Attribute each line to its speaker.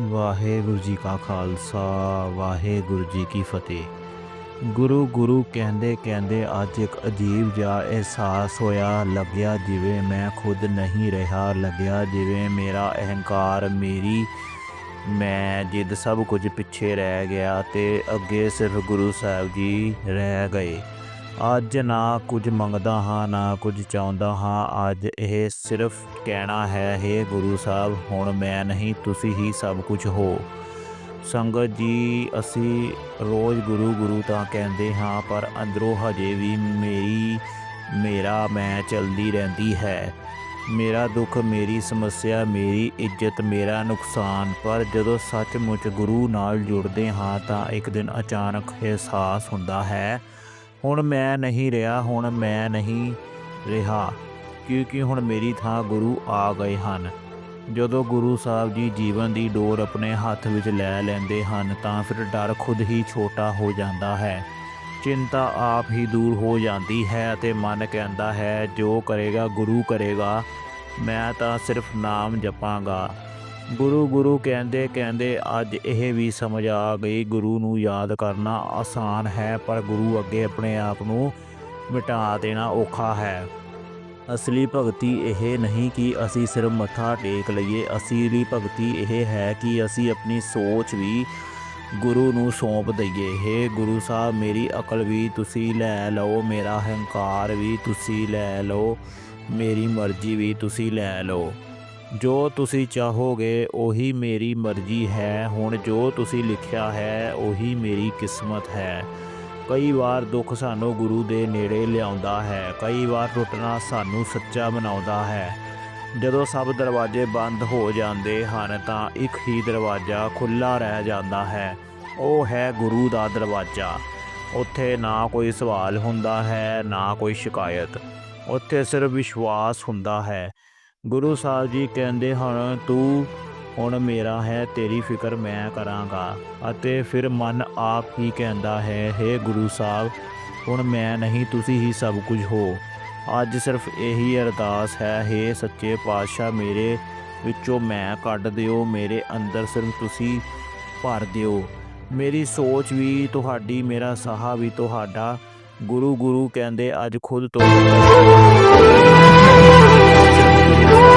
Speaker 1: ਵਾਹਿਗੁਰੂ ਜੀ ਕਾ ਖਾਲਸਾ, ਵਾਹਿਗੁਰੂ ਜੀ ਕੀ ਫਤਿਹ। ਗੁਰੂ ਗੁਰੂ ਕਹਿੰਦੇ ਕਹਿੰਦੇ ਅੱਜ ਇੱਕ ਅਜੀਬ ਜਿਹਾ ਅਹਿਸਾਸ ਹੋਇਆ, ਲੱਗਿਆ ਜਿਵੇਂ ਮੈਂ ਖੁਦ ਨਹੀਂ ਰਿਹਾ, ਲੱਗਿਆ ਜਿਵੇਂ ਮੇਰਾ ਅਹੰਕਾਰ ਮੇਰੀ ਮੈਂ ਜਿੱਦ ਸਭ ਕੁਝ ਪਿੱਛੇ ਰਹਿ ਗਿਆ ਤੇ ਅੱਗੇ ਸਿਰਫ ਗੁਰੂ ਸਾਹਿਬ ਜੀ ਰਹਿ ਗਏ। ਅੱਜ ਨਾ ਕੁਝ ਮੰਗਦਾ ਹਾਂ, ਨਾ ਕੁਝ ਚਾਹੁੰਦਾ ਹਾਂ। ਅੱਜ ਇਹ ਸਿਰਫ ਕਹਿਣਾ ਹੈ हे ਗੁਰੂ ਸਾਹਿਬ, ਹੁਣ ਮੈਂ ਨਹੀਂ, ਤੁਸੀਂ ਹੀ ਸਭ ਕੁਝ ਹੋ। ਸੰਗਤ ਜੀ, ਅਸੀਂ ਰੋਜ਼ ਗੁਰੂ ਗੁਰੂ ਤਾਂ ਕਹਿੰਦੇ ਹਾਂ, ਪਰ ਅੰਦਰੋਂ ਹਜੇ ਵੀ ਮੇਰੀ, ਮੇਰਾ ਮੈਂ ਚਲਦੀ ਰਹਿੰਦੀ ਹੈ। ਮੇਰਾ ਦੁੱਖ, ਮੇਰੀ ਸਮੱਸਿਆ, ਮੇਰੀ ਇੱਜ਼ਤ, ਮੇਰਾ ਨੁਕਸਾਨ, ਪਰ ਜਦੋਂ ਸੱਚਮੁੱਚ ਗੁਰੂ ਨਾਲ ਜੁੜਦੇ ਹਾਂ, ਤਾਂ ਇੱਕ ਦਿਨ ਅਚਾਨਕ ਅਹਿਸਾਸ ਹੁੰਦਾ ਹੈ ਹੁਣ ਮੈਂ ਨਹੀਂ ਰਿਹਾ, ਹੁਣ ਮੈਂ ਨਹੀਂ ਰਿਹਾ। ਕਿਉਂਕਿ ਹੁਣ ਮੇਰੀ ਥਾਂ ਗੁਰੂ ਆ ਗਏ ਹਨ। ਜਦੋਂ ਗੁਰੂ ਸਾਹਿਬ ਜੀ ਜੀਵਨ ਦੀ ਡੋਰ ਆਪਣੇ ਹੱਥ ਵਿੱਚ ਲੈ ਲੈਂਦੇ ਹਨ, ਤਾਂ ਫਿਰ ਡਰ ਖੁਦ ਹੀ ਛੋਟਾ ਹੋ ਜਾਂਦਾ ਹੈ। ਚਿੰਤਾ ਆਪ ਹੀ ਦੂਰ ਹੋ ਜਾਂਦੀ ਹੈ ਅਤੇ ਮਨ ਕਹਿੰਦਾ ਹੈ, ਜੋ ਕਰੇਗਾ ਗੁਰੂ ਕਰੇਗਾ, ਮੈਂ ਤਾਂ ਸਿਰਫ ਨਾਮ ਜਪਾਂਗਾ। ਗੁਰੂ ਗੁਰੂ ਕਹਿੰਦੇ ਕਹਿੰਦੇ ਅੱਜ ਇਹ ਵੀ ਸਮਝ ਆ ਗਈ, ਗੁਰੂ ਨੂੰ ਯਾਦ ਕਰਨਾ ਆਸਾਨ ਹੈ, ਪਰ ਗੁਰੂ ਅੱਗੇ ਆਪਣੇ ਆਪ ਨੂੰ ਮਿਟਾ ਦੇਣਾ ਔਖਾ ਹੈ। ਅਸਲੀ ਭਗਤੀ ਇਹ ਨਹੀਂ ਕਿ ਅਸੀਂ ਸਿਰਫ ਮੱਥਾ ਟੇਕ ਲਈਏ, ਅਸਲੀ ਭਗਤੀ ਇਹ ਹੈ ਕਿ ਅਸੀਂ ਆਪਣੀ ਸੋਚ ਵੀ ਗੁਰੂ ਨੂੰ ਸੌਂਪ ਦਈਏ। हे ਗੁਰੂ ਸਾਹਿਬ, ਮੇਰੀ ਅਕਲ ਵੀ ਤੁਸੀਂ ਲੈ ਲਓ, ਮੇਰਾ ਹੰਕਾਰ ਵੀ ਤੁਸੀਂ ਲੈ ਲਓ, ਮੇਰੀ ਮਰਜ਼ੀ ਵੀ ਤੁਸੀਂ ਲੈ ਲਓ। ਜੋ ਤੁਸੀਂ ਚਾਹੋਗੇ, ਉਹੀ ਮੇਰੀ ਮਰਜ਼ੀ ਹੈ। ਹੁਣ ਜੋ ਤੁਸੀਂ ਲਿਖਿਆ ਹੈ, ਉਹੀ ਮੇਰੀ ਕਿਸਮਤ ਹੈ। ਕਈ ਵਾਰ ਦੁੱਖ ਸਾਨੂੰ ਗੁਰੂ ਦੇ ਨੇੜੇ ਲਿਆਉਂਦਾ ਹੈ। ਕਈ ਵਾਰ ਟੁੱਟਣਾ ਸਾਨੂੰ ਸੱਚਾ ਬਣਾਉਂਦਾ ਹੈ। ਜਦੋਂ ਸਭ ਦਰਵਾਜ਼ੇ ਬੰਦ ਹੋ ਜਾਂਦੇ ਹਨ, ਤਾਂ ਇੱਕ ਹੀ ਦਰਵਾਜ਼ਾ ਖੁੱਲਾ ਰਹਿ ਜਾਂਦਾ ਹੈ। ਉਹ ਹੈ ਗੁਰੂ ਦਾ ਦਰਵਾਜ਼ਾ। ਉੱਥੇ ਨਾ ਕੋਈ ਸਵਾਲ ਹੁੰਦਾ ਹੈ, ਨਾ ਕੋਈ ਸ਼ਿਕਾਇਤ। ਉੱਥੇ ਸਿਰਫ ਵਿਸ਼ਵਾਸ ਹੁੰਦਾ ਹੈ। ਗੁਰੂ ਸਾਹਿਬ ਜੀ ਕਹਿੰਦੇ ਹਨ, ਤੂੰ ਹੁਣ ਮੇਰਾ ਹੈ, ਤੇਰੀ ਫਿਕਰ ਮੈਂ ਕਰਾਂਗਾ। ਅਤੇ ਫਿਰ ਮਨ ਆਪ ਹੀ ਕਹਿੰਦਾ ਹੈ हे ਗੁਰੂ ਸਾਹਿਬ, ਹੁਣ ਮੈਂ ਨਹੀਂ, ਤੁਸੀਂ ਹੀ ਸਭ ਕੁਝ ਹੋ। ਅੱਜ ਸਿਰਫ ਇਹੀ ਅਰਦਾਸ ਹੈ हे ਸੱਚੇ ਪਾਤਸ਼ਾਹ, ਮੇਰੇ ਵਿੱਚੋਂ ਮੈਂ ਕੱਢ ਦਿਓ, ਮੇਰੇ ਅੰਦਰ ਸਿਰਫ ਤੁਸੀਂ ਭਰ ਦਿਓ। ਮੇਰੀ ਸੋਚ ਵੀ ਤੁਹਾਡੀ, ਮੇਰਾ ਸਾਹ ਵੀ ਤੁਹਾਡਾ। ਗੁਰੂ ਗੁਰੂ ਕਹਿੰਦੇ, ਅੱਜ ਖੁਦ ਤੋਂ Oh,